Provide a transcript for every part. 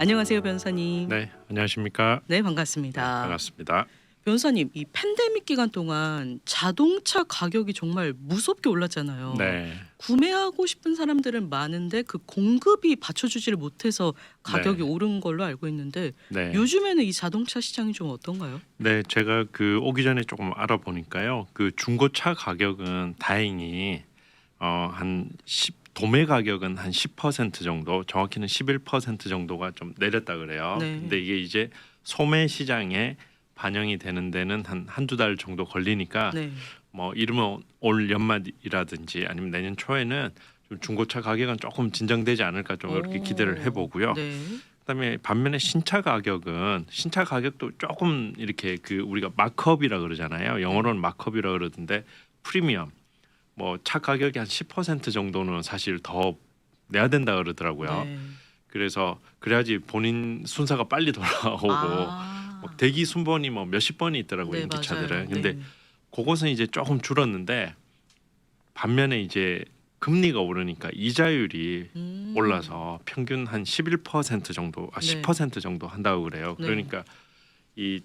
안녕하세요, 변호사님. 네, 안녕하십니까? 네, 반갑습니다. 반갑습니다. 변호사님, 이 팬데믹 기간 동안 자동차 가격이 정말 무섭게 올랐잖아요. 네, 구매하고 싶은 사람들은 많은데 그 공급이 받쳐주지를 못해서 가격이 네. 오른 걸로 알고 있는데 네, 요즘에는 이 자동차 시장이 좀 어떤가요? 네, 제가 그 오기 전에 조금 알아보니까요. 그 중고차 가격은 다행히 어 한 10, 도매 가격은 한 10% 정도, 정확히는 11% 정도가 좀 내렸다 그래요. 네. 근데 이게 이제 소매 시장에 반영이 되는 데는 한 한두 달 정도 걸리니까 네. 뭐 이르면 올 연말이라든지 아니면 내년 초에는 좀 중고차 가격은 조금 진정되지 않을까 좀 이렇게 오. 기대를 해보고요. 네. 그다음에 반면에 신차 가격은 신차 가격도 조금 이렇게 그 우리가 마크업이라 그러잖아요. 영어로는 마크업이라 그러던데 프리미엄 뭐 차 가격이 한 10% 정도는 사실 더 내야 된다 그러더라고요. 네. 그래서 그래야지 본인 순서가 빨리 돌아오고 아. 뭐 대기 순번이 뭐 몇십 번이 있더라고요 네, 인기차들은. 맞아요. 근데 네. 그것은 이제 조금 줄었는데 반면에 이제 금리가 오르니까 이자율이 음. 올라서 평균 한 11% 정도, 아 네. 10% 정도 한다고 그래요. 네. 그러니까 이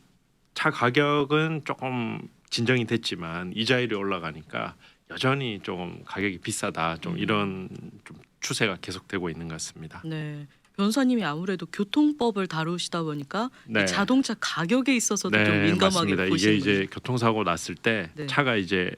차 가격은 조금 진정이 됐지만 이자율이 올라가니까 여전히 조금 가격이 비싸다. 좀 음. 이런 좀 추세가 계속되고 있는 것 같습니다. 네. 변호사님이 아무래도 교통법을 다루시다 보니까 이 네. 자동차 가격에 있어서도 좀 민감하게 맞습니다. 이게 보시는 이제 교통사고 났을 때 네. 차가 이제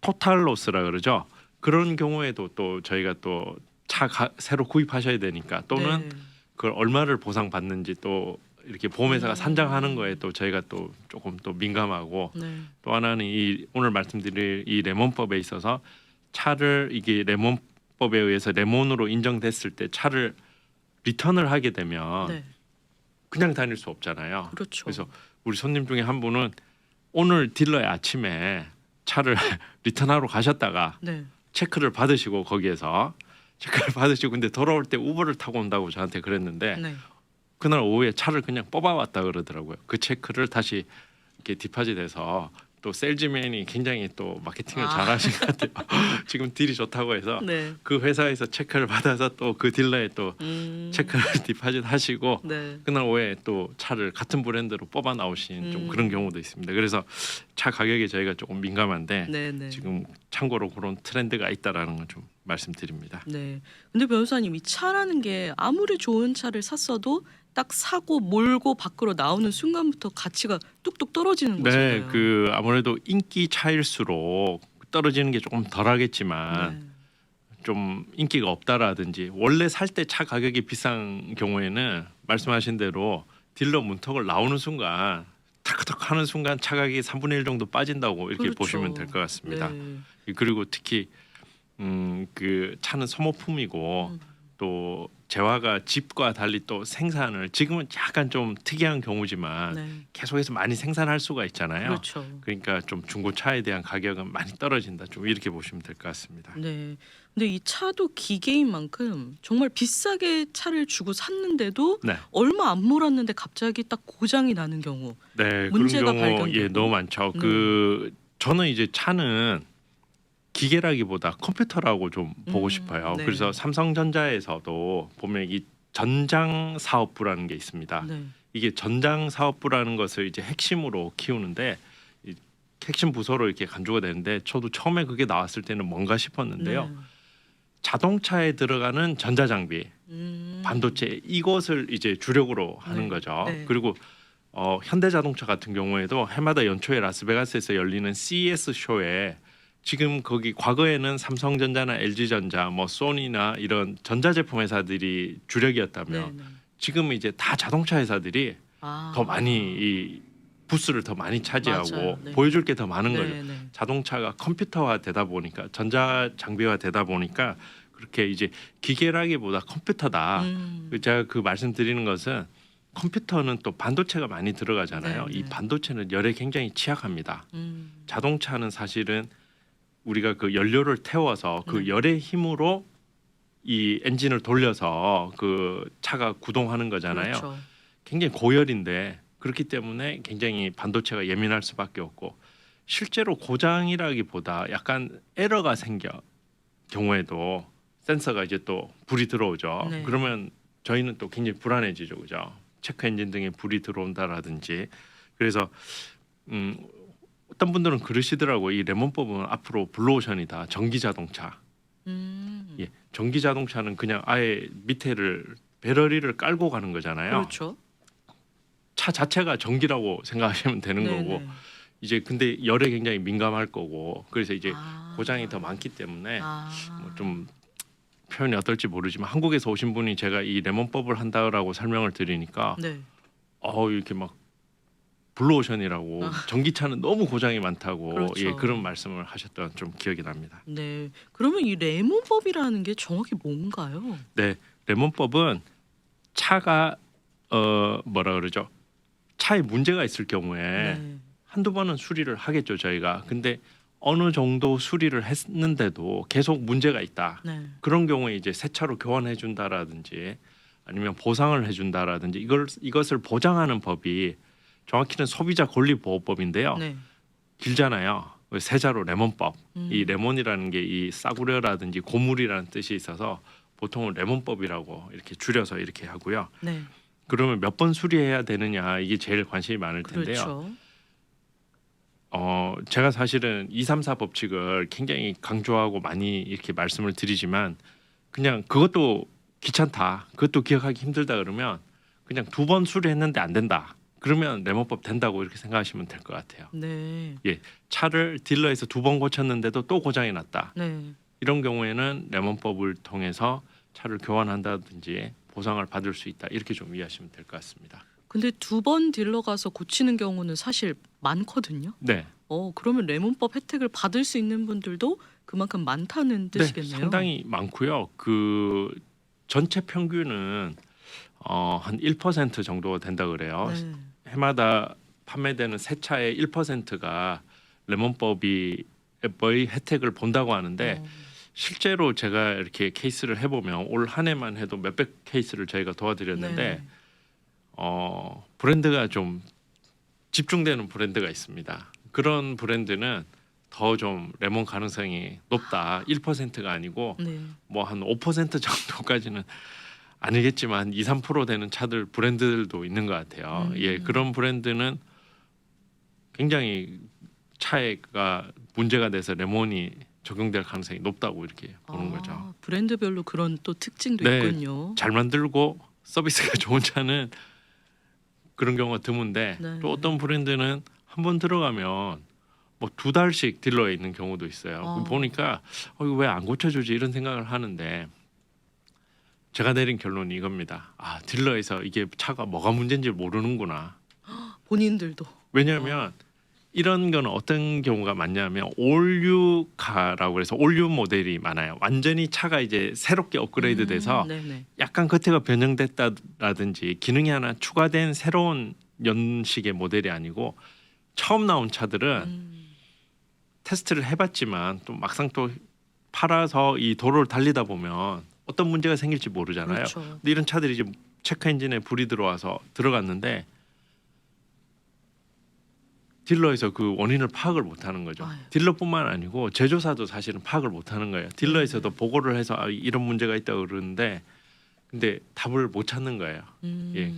토탈 로스라 그러죠. 그런 경우에도 또 저희가 또 차 새로 구입하셔야 되니까 또는 네. 그걸 얼마를 보상받는지 또 이렇게 보험회사가 음. 산정하는 거에 또 저희가 또 조금 또 민감하고 네. 또 하나는 이 오늘 말씀드릴 이 레몬법에 있어서 차를 이게 레몬법에 의해서 레몬으로 인정됐을 때 차를 리턴을 하게 되면 네. 그냥 다닐 수 없잖아요. 그렇죠. 그래서 우리 손님 중에 한 분은 오늘 딜러에 아침에 차를 리턴하러 가셨다가 네. 체크를 받으시고 거기에서 체크를 받으시고 근데 돌아올 때 우버를 타고 온다고 저한테 그랬는데 네. 그날 오후에 차를 그냥 뽑아왔다 그러더라고요. 그 체크를 다시 이렇게 디파짓해서 또 셀즈맨이 굉장히 또 마케팅을 아. 잘하신 것 같아요. 지금 딜이 좋다고 해서 네. 그 회사에서 체크를 받아서 또 그 딜러에 또 음. 체크를 디파짓 하시고 네. 그날 오후에 또 차를 같은 브랜드로 뽑아 나오신 좀 음. 그런 경우도 있습니다. 그래서 차 가격에 저희가 조금 민감한데 네, 네. 지금 참고로 그런 트렌드가 있다라는 걸좀 말씀드립니다. 네. 근데 변호사님 이 차라는 게 아무리 좋은 차를 샀어도 딱 사고 몰고 밖으로 나오는 순간부터 가치가 뚝뚝 떨어지는 네, 거잖아요. 그 아무래도 인기 차일수록 떨어지는 게 조금 덜하겠지만 네. 좀 인기가 없다라든지 원래 살 때 차 가격이 비싼 경우에는 말씀하신 대로 딜러 문턱을 나오는 순간 탁탁 하는 순간 차 가격이 3분의 1 정도 빠진다고 이렇게 그렇죠. 보시면 될 것 같습니다. 네. 그리고 특히 음 그 차는 소모품이고 음. 또 재화가 집과 달리 또 생산을 지금은 약간 좀 특이한 경우지만 네. 계속해서 많이 생산할 수가 있잖아요. 그렇죠. 그러니까 좀 중고차에 대한 가격은 많이 떨어진다. 좀 이렇게 보시면 될 것 같습니다. 네. 근데 이 차도 기계인 만큼 정말 비싸게 차를 주고 샀는데도 네, 얼마 안 몰았는데 갑자기 딱 고장이 나는 경우. 네 문제가 그런 경우 발견되고. 예 너무 많죠. 네. 그 저는 이제 차는 기계라기보다 컴퓨터라고 좀 보고 음, 싶어요. 네. 그래서 삼성전자에서도 보면 이 전장 사업부라는 게 있습니다. 네. 이게 전장 사업부라는 것을 이제 핵심으로 키우는데 이 핵심 부서로 이렇게 간주가 되는데 저도 처음에 그게 나왔을 때는 뭔가 싶었는데요. 네. 자동차에 들어가는 전자장비, 음. 반도체 이것을 이제 주력으로 하는 네. 거죠. 네. 그리고 어, 현대자동차 같은 경우에도 해마다 연초에 라스베가스에서 열리는 CES 쇼에 지금 거기 과거에는 삼성전자나 LG전자, 뭐 소니나 이런 전자제품 회사들이 주력이었다면 네, 네. 지금 이제 다 자동차 회사들이 아. 더 많이 이 부스를 더 많이 차지하고 맞아요. 네. 보여줄 게 더 많은 네, 거죠. 네. 자동차가 컴퓨터화 되다 보니까 전자 장비화 되다 보니까 그렇게 이제 기계라기보다 컴퓨터다. 음. 그 제가 그 말씀드리는 것은 컴퓨터는 또 반도체가 많이 들어가잖아요. 네, 이 네. 반도체는 열에 굉장히 취약합니다. 음. 자동차는 사실은 우리가 그 연료를 태워서 그 네. 열의 힘으로 이 엔진을 돌려서 그 차가 구동하는 거잖아요. 그렇죠. 굉장히 고열인데 그렇기 때문에 굉장히 반도체가 예민할 수밖에 없고 실제로 고장이라기보다 약간 에러가 생겨 경우에도 센서가 이제 또 불이 들어오죠. 네. 그러면 저희는 또 굉장히 불안해지죠, 그죠? 체크 엔진 등에 불이 들어온다라든지 그래서 음, 어떤 분들은 그러시더라고 이 레몬법은 앞으로 블루오션이다 전기 자동차. 음. 예, 전기 자동차는 그냥 아예 밑에를 배럴이를 깔고 가는 거잖아요. 그렇죠. 차 자체가 전기라고 생각하시면 되는 네, 거고 네. 이제 근데 열에 굉장히 민감할 거고 그래서 이제 아. 고장이 더 많기 때문에 아. 뭐좀 표현이 어떨지 모르지만 한국에서 오신 분이 제가 이 레몬법을 한다라고 설명을 드리니까 네. 어 이렇게 막 블루오션이라고 아. 전기차는 너무 고장이 많다고 그렇죠. 예 그런 말씀을 하셨던 좀 기억이 납니다. 네. 그러면 이 레몬법이라는 게 정확히 뭔가요? 네 레몬법은 차가 어 뭐라 그러죠 차에 문제가 있을 경우에 네. 한두 번은 수리를 하겠죠 저희가 근데 어느 정도 수리를 했는데도 계속 문제가 있다 네. 그런 경우에 이제 새 차로 교환해 준다라든지 아니면 보상을 해 준다라든지 이걸 이것을 보장하는 법이 정확히는 소비자 권리 보호법인데요 네. 길잖아요 세자로 레몬법 음. 이 레몬이라는 게 이 싸구려라든지 고물이라는 뜻이 있어서 보통은 레몬법이라고 이렇게 줄여서 이렇게 하고요 네. 그러면 몇 번 수리해야 되느냐 이게 제일 관심이 많을 텐데요 그렇죠. 어 제가 사실은 234 법칙을 굉장히 강조하고 많이 이렇게 말씀을 드리지만 그냥 그것도 귀찮다. 그것도 기억하기 힘들다 그러면 그냥 두 번 수리했는데 안 된다. 그러면 레몬법 된다고 이렇게 생각하시면 될 것 같아요. 네. 차를 딜러에서 두 번 고쳤는데도 또 고장이 났다. 네. 이런 경우에는 레몬법을 통해서 차를 교환한다든지 보상을 받을 수 있다. 이렇게 좀 이해하시면 될 것 같습니다. 근데 두 번 딜러 가서 고치는 경우는 사실 많거든요. 네. 어, 그러면 레몬법 혜택을 받을 수 있는 분들도 그만큼 많다는 뜻이겠네요. 네, 상당히 많고요. 그 전체 평균은 어, 한 1% 정도 된다 그래요. 네. 해마다 판매되는 새 차의 1%가 레몬법이 의 혜택을 본다고 하는데 어, 실제로 제가 이렇게 케이스를 해보면 올 한 해만 해도 몇백 케이스를 저희가 도와드렸는데 네. 어, 브랜드가 좀 집중되는 브랜드가 있습니다. 그런 브랜드는 더 좀 레몬 가능성이 높다. 1%가 아니고 네. 뭐한5% 정도까지는 아니겠지만 2, 3% 되는 차들 브랜드들도 있는 것 같아요. 음. 예, 그런 브랜드는 굉장히 차에가 문제가 돼서 레몬이 적용될 가능성이 높다고 이렇게 보는 아, 거죠. 브랜드별로 그런 또 특징도 네. 있군요. 잘 만들고 서비스가 좋은 차는 그런 경우가 드문데 네. 또 어떤 브랜드는 한 번 들어가면 뭐 두 달씩 딜러에 있는 경우도 있어요. 어. 보니까 어, 이거 왜 안 고쳐주지 이런 생각을 하는데 제가 내린 결론이 이겁니다. 아 딜러에서 이게 차가 뭐가 문제인지 모르는구나. 본인들도. 왜냐하면 이런 거는 어떤 경우가 많냐면 올유카라고 해서 올유 모델이 많아요. 완전히 차가 이제 새롭게 업그레이드돼서 음, 네네. 약간 겉에가 변형됐다라든지 기능이 하나 추가된 새로운 연식의 모델이 아니고 처음 나온 차들은 음, 테스트를 해봤지만 또 막상 또 팔아서 이 도로를 달리다 보면 어떤 문제가 생길지 모르잖아요. 그렇죠. 근데 이런 차들이 이제 체크 엔진에 불이 들어와서 들어갔는데 딜러에서 그 원인을 파악을 못 하는 거죠. 아유. 딜러뿐만 아니고 제조사도 사실은 파악을 못 하는 거예요. 딜러에서도 네. 보고를 해서 아, 이런 문제가 있다 고 그러는데 근데 답을 못 찾는 거예요. 음, 예.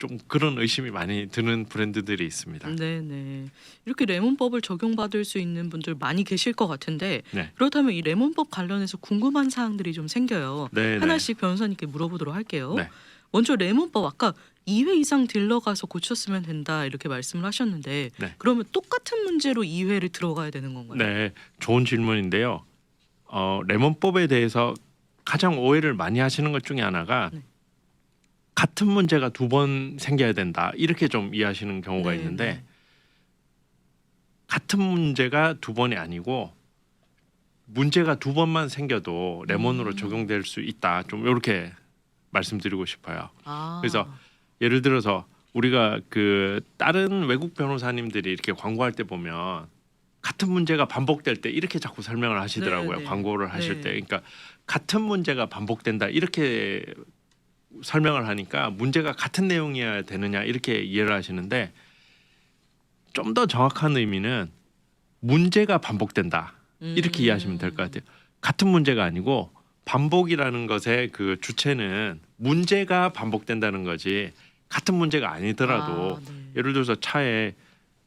좀 그런 의심이 많이 드는 브랜드들이 있습니다. 네네. 이렇게 레몬법을 적용받을 수 있는 분들 많이 계실 것 같은데 네. 그렇다면 이 레몬법 관련해서 궁금한 사항들이 좀 생겨요. 네, 네. 하나씩 변호사님께 물어보도록 할게요. 네. 먼저 레몬법 아까 2회 이상 딜러 가서 고쳤으면 된다 이렇게 말씀을 하셨는데 네. 그러면 똑같은 문제로 2회를 들어가야 되는 건가요? 네, 좋은 질문인데요. 어, 레몬법에 대해서 가장 오해를 많이 하시는 것 중에 하나가 네. 같은 문제가 두 번 생겨야 된다 이렇게 좀 이해하시는 경우가 네, 있는데 네. 같은 문제가 두 번이 아니고 문제가 두 번만 생겨도 레몬으로 음. 적용될 수 있다. 좀 이렇게 말씀드리고 싶어요. 아, 그래서 예를 들어서 우리가 그 다른 외국 변호사님들이 이렇게 광고할 때 보면 같은 문제가 반복될 때 이렇게 자꾸 설명을 하시더라고요. 네, 네. 광고를 하실 네. 때. 그러니까 같은 문제가 반복된다 이렇게 설명을 하니까 문제가 같은 내용이어야 되느냐 이렇게 이해를 하시는데 좀 더 정확한 의미는 문제가 반복된다. 이렇게 음. 이해하시면 될 것 같아요. 같은 문제가 아니고 반복이라는 것의 그 주체는 문제가 반복된다는 거지 같은 문제가 아니더라도 아, 네. 예를 들어서 차에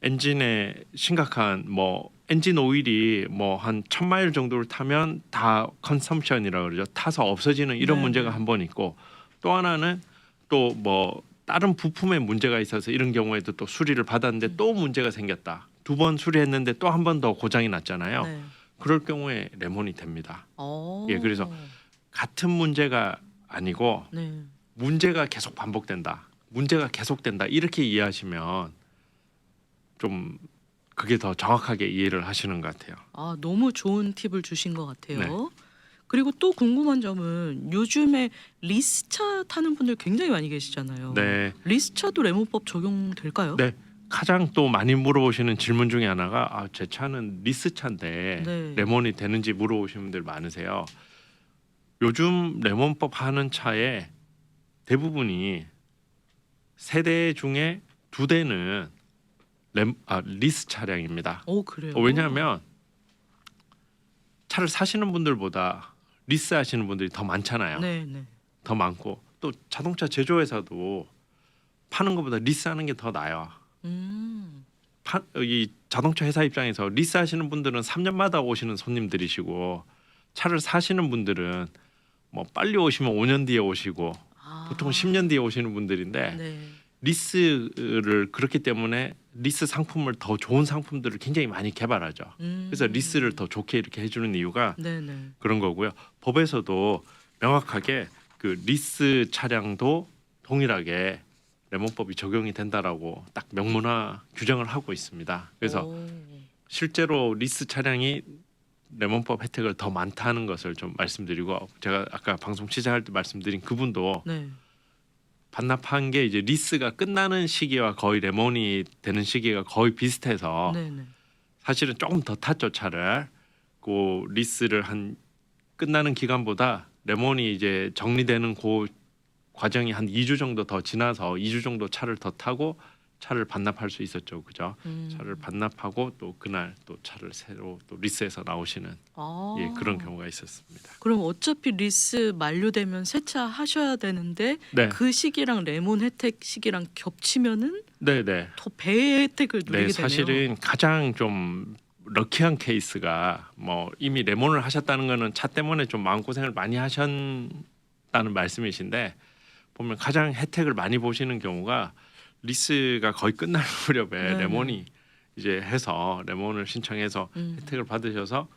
엔진에 심각한 뭐 엔진 오일이 뭐 한 천 마일 정도를 타면 다 컨섬션이라 그러죠. 타서 없어지는 이런 네. 문제가 한 번 있고 또 하나는 또 뭐 다른 부품에 문제가 있어서 이런 경우에도 또 수리를 받았는데 음. 또 문제가 생겼다. 두 번 수리했는데 또 한 번 더 고장이 났잖아요. 네. 그럴 경우에 레몬이 됩니다. 어. 예, 그래서 같은 문제가 아니고 네. 문제가 계속 반복된다. 문제가 계속된다. 이렇게 이해하시면 좀 그게 더 정확하게 이해를 하시는 것 같아요. 아 너무 좋은 팁을 주신 것 같아요. 네. 그리고 또 궁금한 점은 요즘에 리스차 타는 분들 굉장히 많이 계시잖아요. 네. 리스차도 레몬법 적용될까요? 네. 가장 또 많이 물어보시는 질문 중에 하나가 아, 제 차는 리스 차인데 네. 레몬이 되는지 물어보시는 분들 많으세요. 요즘 레몬법 하는 차에 대부분이 세 대 중에 두 대는 렘, 아, 리스 차량입니다. 오 그래요. 어, 왜냐하면 차를 사시는 분들보다 리스 하시는 분들이 더 많잖아요. 네, 네. 더 많고 또 자동차 제조회사도 파는 것보다 리스하는 게 더 나아요. 음. 파, 이 자동차 회사 입장에서 리스 하시는 분들은 3년마다 오시는 손님들이시고 차를 사시는 분들은 뭐 빨리 오시면 5년 뒤에 오시고 아. 보통 10년 뒤에 오시는 분들인데 네. 리스를 그렇기 때문에 리스 상품을 더 좋은 상품들을 굉장히 많이 개발하죠. 음. 그래서 리스를 더 좋게 이렇게 해주는 이유가 네, 네. 그런 거고요. 법에서도 명확하게 그 리스 차량도 동일하게 레몬법이 적용이 된다라고 딱 명문화 규정을 하고 있습니다. 그래서 오. 실제로 리스 차량이 레몬법 혜택을 더 많다는 것을 좀 말씀드리고 제가 아까 방송 시작할 때 말씀드린 그분도 네. 반납한 게 이제 리스가 끝나는 시기와 거의 레몬이 되는 시기가 거의 비슷해서 네, 네. 사실은 조금 더 탔죠 차를. 그 리스를 한 끝나는 기간보다 레몬이 이제 정리되는 그 과정이 한 2주 정도 더 지나서 2주 정도 차를 더 타고 차를 반납할 수 있었죠. 그죠? 음. 차를 반납하고 또 그날 또 차를 새로 또 리스에서 나오시는 아. 예, 그런 경우가 있었습니다. 그럼 어차피 리스 만료되면 세차 하셔야 되는데 네. 그 시기랑 레몬 혜택 시기랑 겹치면은 네, 네. 더 배의 혜택을 누리게 네, 되네요. 사실은 가장 좀 럭키한 케이스가 뭐 이미 레몬을 하셨다는 거는 차 때문에 좀 마음 고생을 많이 하셨다는 말씀이신데 보면 가장 혜택을 많이 보시는 경우가 리스가 거의 끝날 무렵에 네네. 레몬이 이제 해서 레몬을 신청해서 음. 혜택을 받으셔서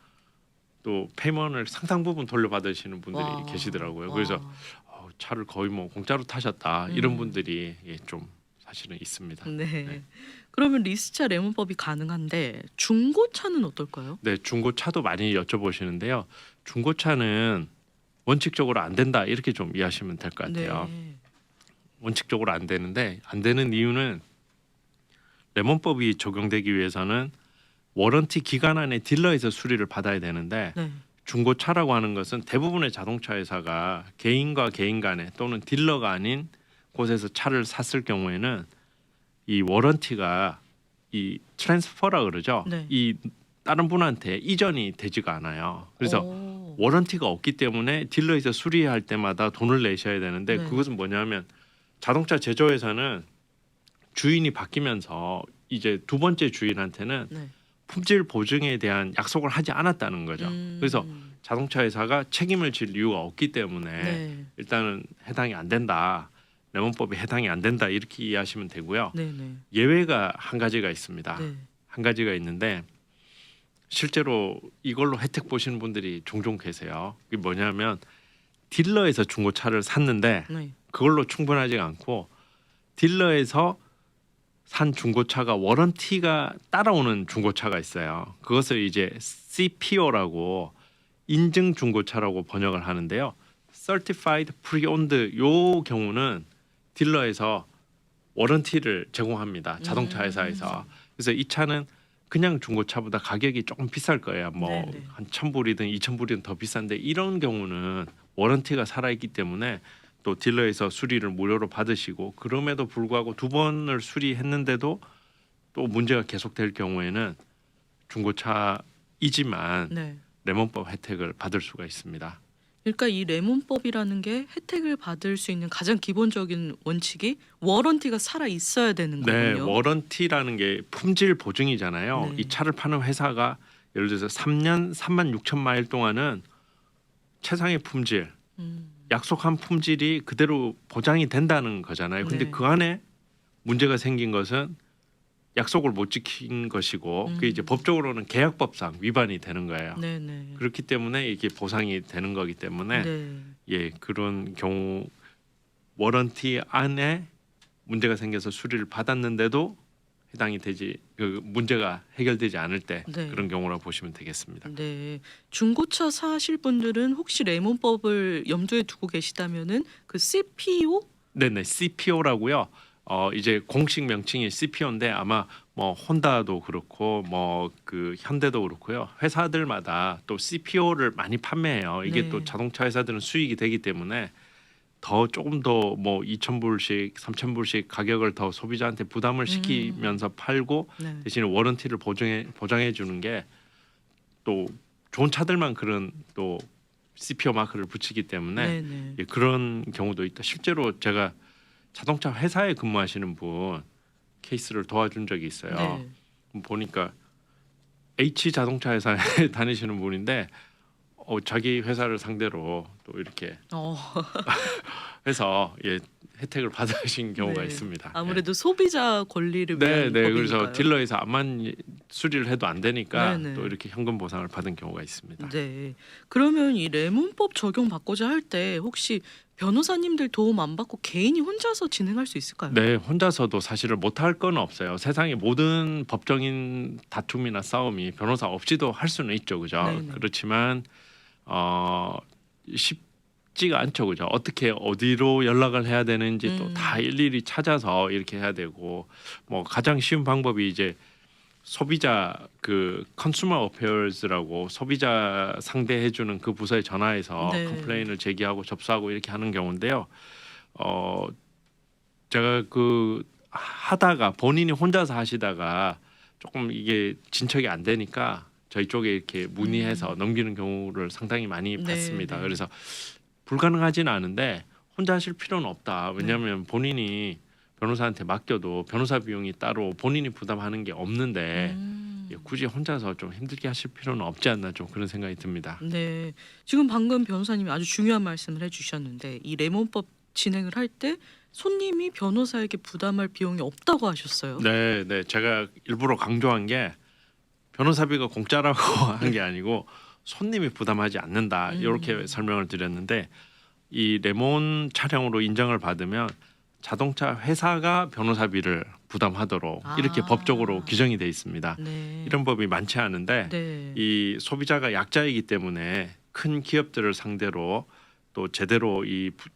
또 페이먼을 상당 부분 돌려받으시는 분들이 와. 계시더라고요. 와. 그래서 어, 차를 거의 뭐 공짜로 타셨다 이런 음. 분들이 예, 좀 사실은 있습니다. 네. 네. 그러면 리스차 레몬법이 가능한데 중고차는 어떨까요? 네, 중고차도 많이 여쭤보시는데요. 중고차는 원칙적으로 안 된다 이렇게 좀 이해하시면 될 것 같아요. 네. 원칙적으로 안 되는데 안 되는 이유는 레몬법이 적용되기 위해서는 워런티 기간 안에 딜러에서 수리를 받아야 되는데 네. 중고차라고 하는 것은 대부분의 자동차 회사가 개인과 개인 간에 또는 딜러가 아닌 곳에서 차를 샀을 경우에는 이 워런티가 이 트랜스퍼라 그러죠. 네. 이 다른 분한테 이전이 되지가 않아요. 그래서 오. 워런티가 없기 때문에 딜러에서 수리할 때마다 돈을 내셔야 되는데 네. 그것은 뭐냐면 자동차 제조회사는 주인이 바뀌면서 이제 두 번째 주인한테는 네. 품질 보증에 대한 약속을 하지 않았다는 거죠. 음. 그래서 자동차 회사가 책임을 질 이유가 없기 때문에 네. 일단은 해당이 안 된다. 레몬법이 해당이 안 된다 이렇게 이해하시면 되고요. 네, 네. 예외가 한 가지가 있습니다. 네. 한 가지가 있는데 실제로 이걸로 혜택 보시는 분들이 종종 계세요. 이게 뭐냐면 딜러에서 중고차를 샀는데 네. 그걸로 충분하지가 않고 딜러에서 산 중고차가 워런티가 따라오는 중고차가 있어요. 그것을 이제 CPO라고 인증 중고차라고 번역을 하는데요. Certified Pre-Owned 요 경우는 딜러에서 워런티를 제공합니다. 자동차 음. 회사에서. 그래서 이 차는 그냥 중고차보다 가격이 조금 비쌀 거예요. 뭐 네네. 한천 불이든 이천 불이든 더 비싼데 이런 경우는 워런티가 살아 있기 때문에 또 딜러에서 수리를 무료로 받으시고 그럼에도 불구하고 두 번을 수리했는데도 또 문제가 계속될 경우에는 중고차이지만 네. 레몬법 혜택을 받을 수가 있습니다. 그러니까 이 레몬법이라는 게 혜택을 받을 수 있는 가장 기본적인 원칙이 워런티가 살아 있어야 되는 네, 거군요. 워런티라는 게 품질 보증이잖아요. 네. 이 차를 파는 회사가 예를 들어서 3년 3만 6천 마일 동안은 최상의 품질, 음, 약속한 품질이 그대로 보장이 된다는 거잖아요. 근데 네. 그 안에 문제가 생긴 것은 약속을 못 지킨 것이고 그게 이제 음. 법적으로는 계약법상 위반이 되는 거예요. 네 네. 그렇기 때문에 이게 보상이 되는 거기 때문에 네. 예 그런 경우 워런티 안에 문제가 생겨서 수리를 받았는데도 해당이 되지 그 문제가 해결되지 않을 때 네. 그런 경우라 보시면 되겠습니다. 네. 중고차 사실 분들은 혹시 레몬법을 염두에 두고 계시다면은 그 CPO 네네 CPO라고요. 어 이제 공식 명칭이 CPO인데 아마 뭐 혼다도 그렇고 뭐 그 현대도 그렇고요. 회사들마다 또 CPO를 많이 판매해요. 이게 네. 또 자동차 회사들은 수익이 되기 때문에 더 조금 더 뭐 2천 불씩, 3천 불씩 가격을 더 소비자한테 부담을 시키면서 팔고 네. 대신에 워런티를 보장해 보장해 주는 게 또 좋은 차들만 그런 또 CPO 마크를 붙이기 때문에 네네. 예, 그런 경우도 있다. 실제로 제가 자동차 회사에 근무하시는 분 케이스를 도와준 적이 있어요. 네. 보니까 H 자동차 회사에 다니시는 분인데 어, 자기 회사를 상대로 또 이렇게 어, 해서 예, 혜택을 받으신 경우가 네. 있습니다. 아무래도 소비자 권리를 예. 네, 위한 네. 법이니까요. 그래서 딜러에서 암만 수리를 해도 안 되니까 네, 네. 또 이렇게 현금 보상을 받은 경우가 있습니다. 네. 그러면 이 레몬법 적용 받고자 할 때 혹시 변호사님들 도움 안 받고 개인이 혼자서 진행할 수 있을까요? 네, 혼자서도 사실을 못할 건 없어요. 세상의 모든 법적인 다툼이나 싸움이 변호사 없이도 할 수는 있죠, 그죠? 네네. 그렇지만 어 쉽지가 않죠, 그죠? 어떻게 어디로 연락을 해야 되는지 또 음. 다 일일이 찾아서 이렇게 해야 되고 뭐 가장 쉬운 방법이 이제 소비자 그 컨슈머 어페어스라고 소비자 상대해 주는 그 부서에 전화해서 네. 컴플레인을 제기하고 접수하고 이렇게 하는 경우인데요. 어 제가 그 하다가 본인이 혼자서 하시다가 조금 이게 진척이 안 되니까 저희 쪽에 이렇게 문의해서 넘기는 경우를 상당히 많이 음. 네, 봤습니다. 네. 그래서 불가능하지는 않은데 혼자 하실 필요는 없다. 왜냐하면 본인이 변호사한테 맡겨도 변호사 비용이 따로 본인이 부담하는 게 없는데 음. 예, 굳이 혼자서 좀 힘들게 하실 필요는 없지 않나 좀 그런 생각이 듭니다. 네. 지금 방금 변호사님이 아주 중요한 말씀을 해주셨는데 이 레몬법 진행을 할 때 손님이 변호사에게 부담할 비용이 없다고 하셨어요. 네, 네. 제가 일부러 강조한 게 변호사비가 공짜라고 한 게 아니고 손님이 부담하지 않는다 음. 이렇게 설명을 드렸는데 이 레몬 차량으로 인정을 받으면 자동차 회사가 변호사비를 부담하도록 이렇게 아. 법적으로 규정이 돼 있습니다. 네. 이런 법이 많지 않은데 네. 이 소비자가 약자이기 때문에 큰 기업들을 상대로 또 제대로 이 부-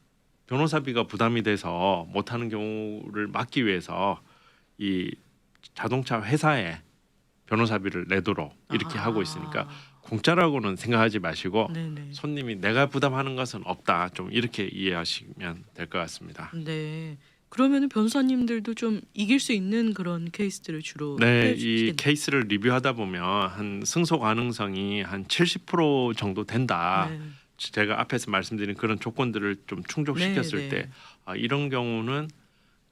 변호사비가 부담이 돼서 못하는 경우를 막기 위해서 이 자동차 회사에 변호사비를 내도록 이렇게 아. 하고 있으니까 공짜라고는 생각하지 마시고 네네. 손님이 내가 부담하는 것은 없다 좀 이렇게 이해하시면 될 것 같습니다. 네. 그러면은 변호사님들도 좀 이길 수 있는 그런 케이스들을 주로 네, 이 해주시겠네요. 케이스를 리뷰하다 보면 한 승소 가능성이 한 70% 정도 된다. 네. 제가 앞에서 말씀드린 그런 조건들을 좀 충족시켰을 네, 때 네. 아, 이런 경우는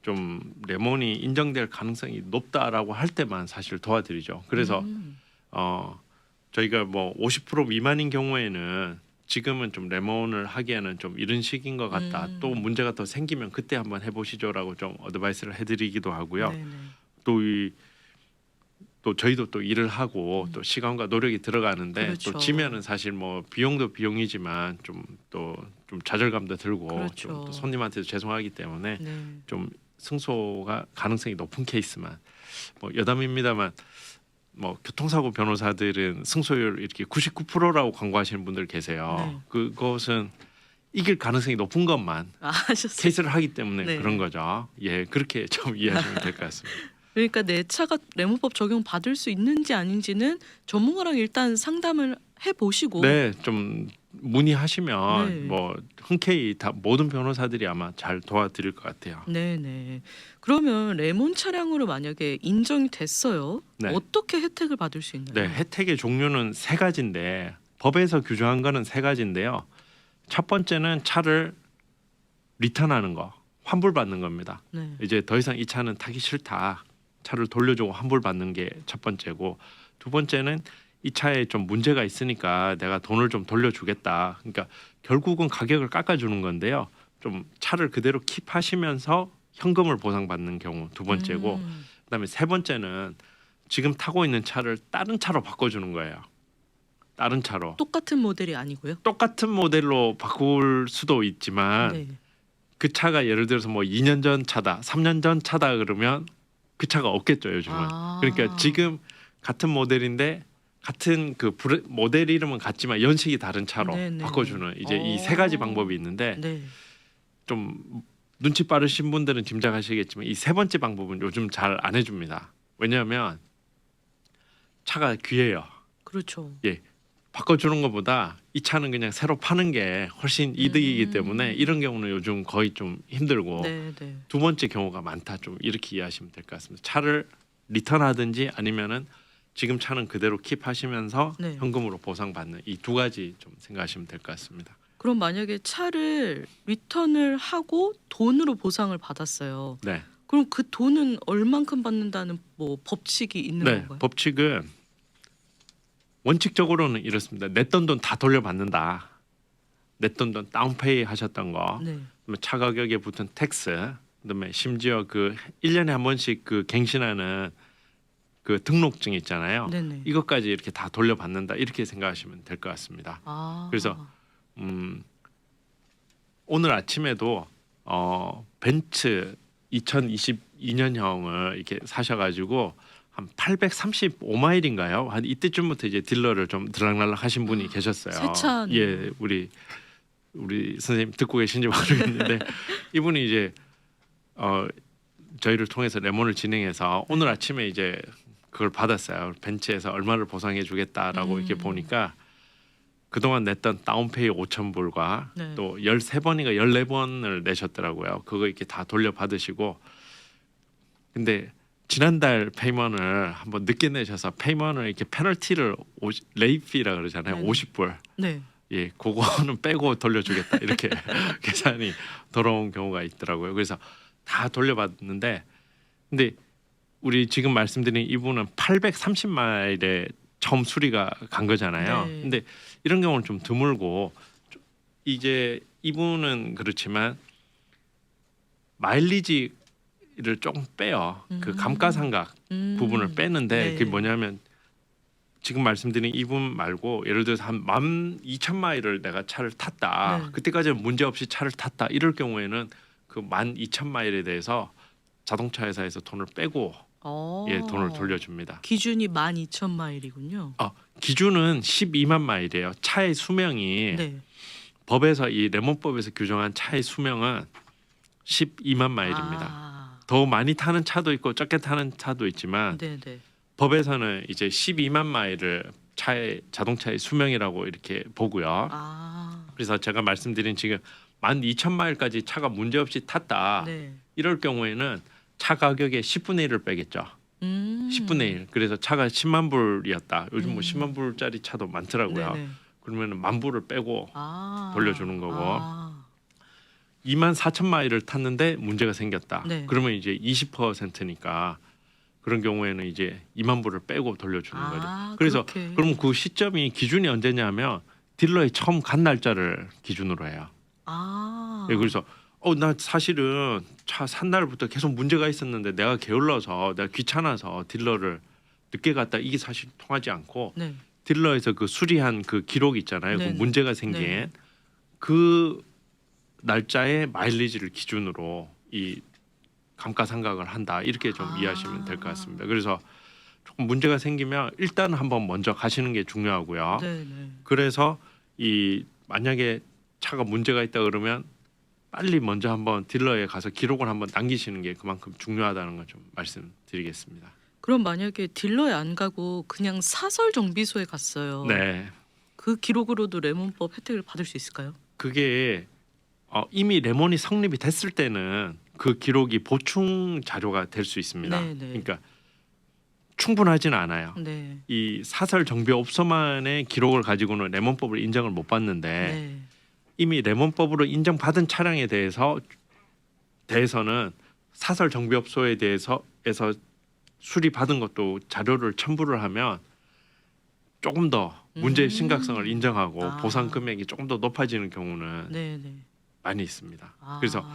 좀 레몬이 인정될 가능성이 높다라고 할 때만 사실 도와드리죠. 그래서 음. 어 저희가 뭐 50% 미만인 경우에는 지금은 좀 레몬을 하기에는 좀 이른 시기인 것 같다. 음. 또 문제가 더 생기면 그때 한번 해보시죠라고 좀 어드바이스를 해드리기도 하고요. 또 이 또 저희도 또 일을 하고 또 시간과 노력이 들어가는데 음. 그렇죠. 또 지면은 사실 뭐 비용도 비용이지만 좀 또 좀 좌절감도 들고 그렇죠. 좀또 손님한테도 죄송하기 때문에 네. 좀 승소가 가능성이 높은 케이스만 뭐 여담입니다만 뭐 교통사고 변호사들은 승소율 이렇게 99%라고 광고하시는 분들 계세요. 네. 그것은 이길 가능성이 높은 것만 아, 하셨어요. 케이스를 하기 때문에 네. 그런 거죠. 예, 그렇게 좀 이해하시면 될 것 같습니다. 그러니까 내 차가 레몬법 적용 받을 수 있는지 아닌지는 전문가랑 일단 상담을 해 보시고 네, 좀 문의하시면 네. 뭐 흔쾌히 다 모든 변호사들이 아마 잘 도와드릴 것 같아요. 네네. 그러면 레몬 차량으로 만약에 인정이 됐어요. 네. 어떻게 혜택을 받을 수 있나요? 네, 혜택의 종류는 세 가지인데 법에서 규정한 거는 세 가지인데요. 첫 번째는 차를 리턴하는 거, 환불 받는 겁니다. 네. 이제 더 이상 이 차는 타기 싫다. 차를 돌려주고 환불 받는 게 첫 번째고 두 번째는 이 차에 좀 문제가 있으니까 내가 돈을 좀 돌려주겠다. 그러니까 결국은 가격을 깎아주는 건데요. 좀 차를 그대로 킵하시면서 현금을 보상받는 경우 두 번째고 음. 그다음에 세 번째는 지금 타고 있는 차를 다른 차로 바꿔주는 거예요. 다른 차로 똑같은 모델이 아니고요. 똑같은 모델로 바꿀 수도 있지만 네. 그 차가 예를 들어서 뭐 2년 전 차다, 3년 전 차다 그러면 그 차가 없겠죠 요즘은. 아. 그러니까 지금 같은 모델인데 같은 그 브레, 모델 이름은 같지만 연식이 다른 차로 네네. 바꿔주는 이제 이 어. 세 가지 방법이 있는데 네. 좀 눈치 빠르신 분들은 짐작하시겠지만 이 세 번째 방법은 요즘 잘 안 해줍니다. 왜냐하면 차가 귀해요. 그렇죠. 바꿔주는 것보다 이 차는 그냥 새로 파는 게 훨씬 이득이기 음. 때문에 이런 경우는 요즘 거의 좀 힘들고 네, 네. 두 번째 경우가 많다 좀 이렇게 이해하시면 될 것 같습니다. 차를 리턴하든지 아니면은 지금 차는 그대로 킵하시면서 네. 현금으로 보상받는 이 두 가지 좀 생각하시면 될 것 같습니다. 그럼 만약에 차를 리턴을 하고 돈으로 보상을 받았어요. 네, 그럼 그 돈은 얼만큼 받는다는 뭐 법칙이 있는 네 건가요? 법칙은 원칙적으로는 이렇습니다. 냈던 돈 다 돌려받는다. 냈던 돈 다운페이 하셨던 거, 네. 그다음에 차 가격에 붙은 텍스, 그다음에 심지어 그 1년에 한 번씩 그 갱신하는 그 등록증 있잖아요. 네, 네. 이것까지 이렇게 다 돌려받는다 이렇게 생각하시면 될 것 같습니다. 아. 그래서 음, 오늘 아침에도 어, 벤츠 2022년형을 이렇게 사셔가지고 한 835마일인가요? 한 이때쯤부터 이제 딜러를 좀 들락날락 하신 분이 계셨어요. 새 차네요. 예, 우리 우리 선생님 듣고 계신지 모르겠는데 이분이 이제 어, 저희를 통해서 레몬을 진행해서 오늘 아침에 이제 그걸 받았어요. 벤츠에서 얼마를 보상해 주겠다라고 이렇게 음. 보니까 그동안 냈던 다운페이 5천 불과 네. 또 13번인가 14번을 내셨더라고요. 그거 이렇게 다 돌려받으시고 근데 지난달 페이먼을 한번 늦게 내셔서 페이먼을 이렇게 페널티를 50, 레이피라 그러잖아요. 네네. 50불. 네. 예, 그거는 빼고 돌려주겠다 이렇게 계산이 돌아온 경우가 있더라고요. 그래서 다 돌려받는데, 근데 우리 지금 말씀드린 이분은 830마일에 처음 수리가 간 거잖아요. 네. 근데 이런 경우는 좀 드물고 좀 이제 이분은 그렇지만 마일리지를 조금 빼요. 그 음. 감가상각 음. 부분을 빼는데 네. 그게 뭐냐면 지금 말씀드린 이분 말고 예를 들어서 한만 이천 마일을 내가 차를 탔다. 네. 그때까지는 문제 없이 차를 탔다. 이럴 경우에는 그 만 이천 마일에 대해서 자동차 회사에서 돈을 빼고 어. 예 돈을 돌려줍니다. 기준이 12,000마일이군요. 어, 기준은 12만 마일이에요. 차의 수명이 네. 법에서 이 레몬법에서 규정한 차의 수명은 12만 마일입니다. 아. 더 많이 타는 차도 있고 적게 타는 차도 있지만 네, 네. 법에서는 이제 12만 마일을 차의 자동차의 수명이라고 이렇게 보고요. 아. 그래서 제가 말씀드린 지금 만 2천 마일까지 차가 문제 없이 탔다. 네. 이럴 경우에는 차 가격의 10분의 1을 빼겠죠. 음. 10분의 1. 그래서 차가 10만 불이었다. 요즘 뭐 음. 10만 불짜리 차도 많더라고요. 네네. 그러면 만 불을 빼고 아. 돌려주는 거고. 아. 2만 4천 마일을 탔는데 문제가 생겼다. 네. 그러면 이제 20%니까 그런 경우에는 이제 2만 불을 빼고 돌려주는 거죠. 아, 그래서 그렇게. 그러면 그 시점이 기준이 언제냐면 딜러에 처음 간 날짜를 기준으로 해요. 아. 예, 그래서 어 나 사실은 차 산 날부터 계속 문제가 있었는데 내가 게을러서 내가 귀찮아서 딜러를 늦게 갔다 이게 사실 통하지 않고 네. 딜러에서 그 수리한 그 기록 있잖아요. 그 네네. 문제가 생긴 네. 그 날짜의 마일리지를 기준으로 이 감가상각을 한다 이렇게 좀 아. 이해하시면 될 것 같습니다. 그래서 조금 문제가 생기면 일단 한번 먼저 가시는 게 중요하고요. 네, 네. 그래서 이 만약에 차가 문제가 있다 그러면 빨리 먼저 한번 딜러에 가서 기록을 한번 남기시는 게 그만큼 중요하다는 걸 좀 말씀드리겠습니다. 그럼 만약에 딜러에 안 가고 그냥 사설 정비소에 갔어요. 네, 그 기록으로도 레몬법 혜택을 받을 수 있을까요? 그게 어, 이미 레몬이 성립이 됐을 때는 그 기록이 보충 자료가 될 수 있습니다. 네, 네. 그러니까 충분하지는 않아요. 네. 이 사설 정비업소만의 기록을 가지고는 레몬법을 인정을 못 받는데 네. 이미 레몬법으로 인정받은 차량에 대해서 대해서는 사설 정비업소에 대해서 에서 수리 받은 것도 자료를 첨부를 하면 조금 더 문제의 음. 심각성을 인정하고 아. 보상 금액이 조금 더 높아지는 경우는 네, 네. 많이 있습니다. 아. 그래서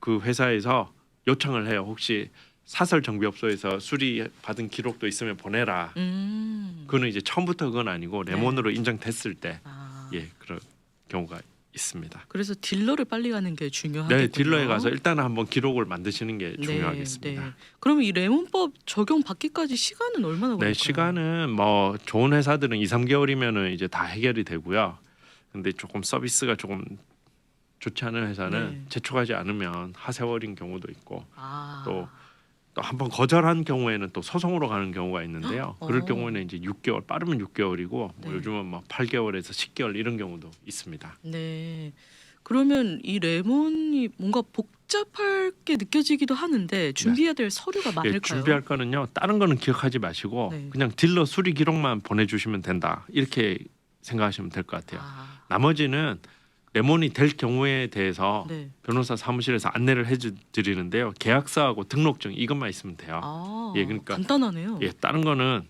그 회사에서 요청을 해요. 혹시 사설 정비업소에서 수리 받은 기록도 있으면 보내라. 음. 그거는 이제 처음부터 그건 아니고 네. 레몬으로 인정됐을 때 아. 예 그런 경우가 있습니다. 그래서 딜러를 빨리 가는 게 중요하겠군요. 네 딜러에 가서 일단은 한번 기록을 만드시는 게 네, 중요하겠습니다. 네. 그럼 이 레몬법 적용 받기까지 시간은 얼마나 걸릴까요? 네 시간은 뭐 좋은 회사들은 2, 3개월이면은 이제 다 해결이 되고요. 근데 조금 서비스가 조금 좋지 않은 회사는 네. 제출하지 않으면 하세월인 경우도 있고 아. 또 또 한번 거절한 경우에는 또 소송으로 가는 경우가 있는데요. 어. 그럴 경우에는 이제 6개월 빠르면 6개월이고 뭐 네. 요즘은 뭐 8개월에서 10개월 이런 경우도 있습니다. 네. 그러면 이 레몬이 뭔가 복잡할 게 느껴지기도 하는데 준비해야 될 서류가 예, 많을까요? 준비할 거는요. 다른 거는 기억하지 마시고 네. 그냥 딜러 수리 기록만 보내주시면 된다. 이렇게 생각하시면 될 것 같아요. 아, 나머지는 레몬이 될 경우에 대해서 네. 변호사 사무실에서 안내를 해드리는데요. 계약서하고 등록증 이것만 있으면 돼요. 아, 예, 그러니까- 간단하네요. 예, 다른 거는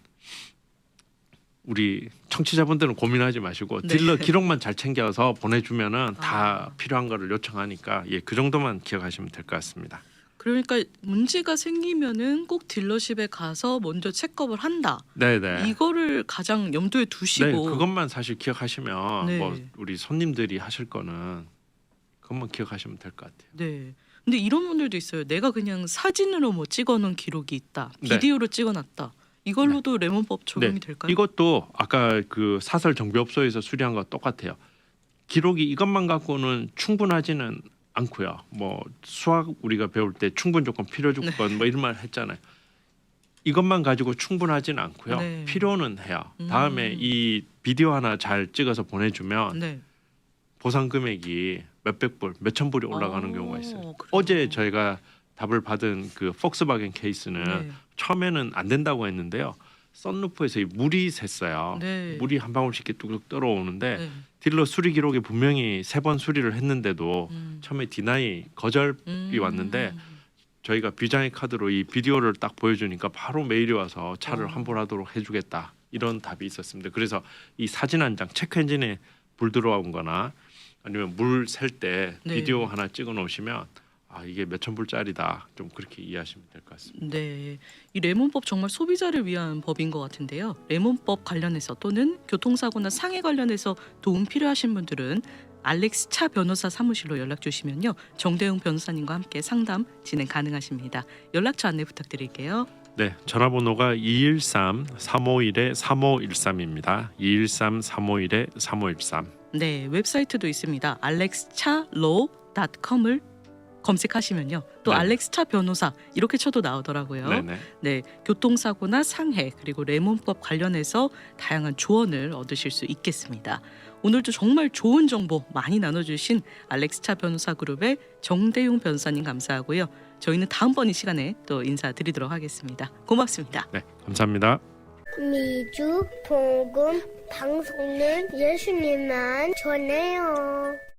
우리 청취자분들은 고민하지 마시고 네. 딜러 기록만 잘 챙겨서 보내주면은 다 아. 필요한 거를 요청하니까 예, 그 정도만 기억하시면 될 것 같습니다. 그러니까 문제가 생기면은 꼭 딜러십에 가서 먼저 체크업을 한다. 네, 네. 이거를 가장 염두에 두시고 네, 그것만 사실 기억하시면 네. 뭐 우리 손님들이 하실 거는 그것만 기억하시면 될 것 같아요. 네. 근데 이런 분들도 있어요. 내가 그냥 사진으로 뭐 찍어놓은 기록이 있다. 네. 비디오로 찍어놨다. 이걸로도 레몬법 적용이 네. 될까요? 이것도 아까 그 사설 정비업소에서 수리한 거 똑같아요. 기록이 이것만 갖고는 충분하지는 않고요. 뭐 수학 우리가 배울 때 충분 조건, 필요 네. 조건 뭐 이런 말 했잖아요. 이것만 가지고 충분하지는 않고요. 네. 필요는 해요. 음. 다음에 이 비디오 하나 잘 찍어서 보내주면 네. 보상 금액이 몇백 불, 몇천 불이 올라가는 어, 경우가 있어요. 그래요? 어제 저희가 답을 받은 그 폭스바겐 케이스는 네. 처음에는 안 된다고 했는데요. 썬루프에서 이 물이 샜어요. 네. 물이 한 방울씩 이렇게 뚝뚝 떨어오는데 네. 딜러 수리 기록에 분명히 세 번 수리를 했는데도 음. 처음에 디나이 거절이 음. 왔는데 저희가 비장의 카드로 이 비디오를 딱 보여주니까 바로 메일이 와서 차를 어. 환불하도록 해주겠다 이런 답이 있었습니다. 그래서 이 사진 한 장 체크 엔진에 불 들어온거나 아니면 물 셀 때 네. 비디오 하나 찍어 놓으시면 아 이게 몇천 불짜리다 좀 그렇게 이해하시면 될 것 같습니다. 네, 이 레몬법 정말 소비자를 위한 법인 것 같은데요. 레몬법 관련해서 또는 교통사고나 상해 관련해서 도움 필요하신 분들은 알렉스 차 변호사 사무실로 연락 주시면요 정대웅 변호사님과 함께 상담 진행 가능하십니다. 연락처 안내 부탁드릴게요. 네, 전화번호가 213 351에 3513입니다. 213 351에 3513. 네, 웹사이트도 있습니다. alexcha로.com을 검색하시면요. 또 네. 알렉스 차 변호사 이렇게 쳐도 나오더라고요. 네네. 네, 교통사고나 상해 그리고 레몬법 관련해서 다양한 조언을 얻으실 수 있겠습니다. 오늘도 정말 좋은 정보 많이 나눠주신 알렉스 차 변호사 그룹의 정대용 변호사님 감사하고요. 저희는 다음번 이 시간에 또 인사드리도록 하겠습니다. 고맙습니다. 네, 감사합니다. 미주 복음 방송은 예수님만 전해요.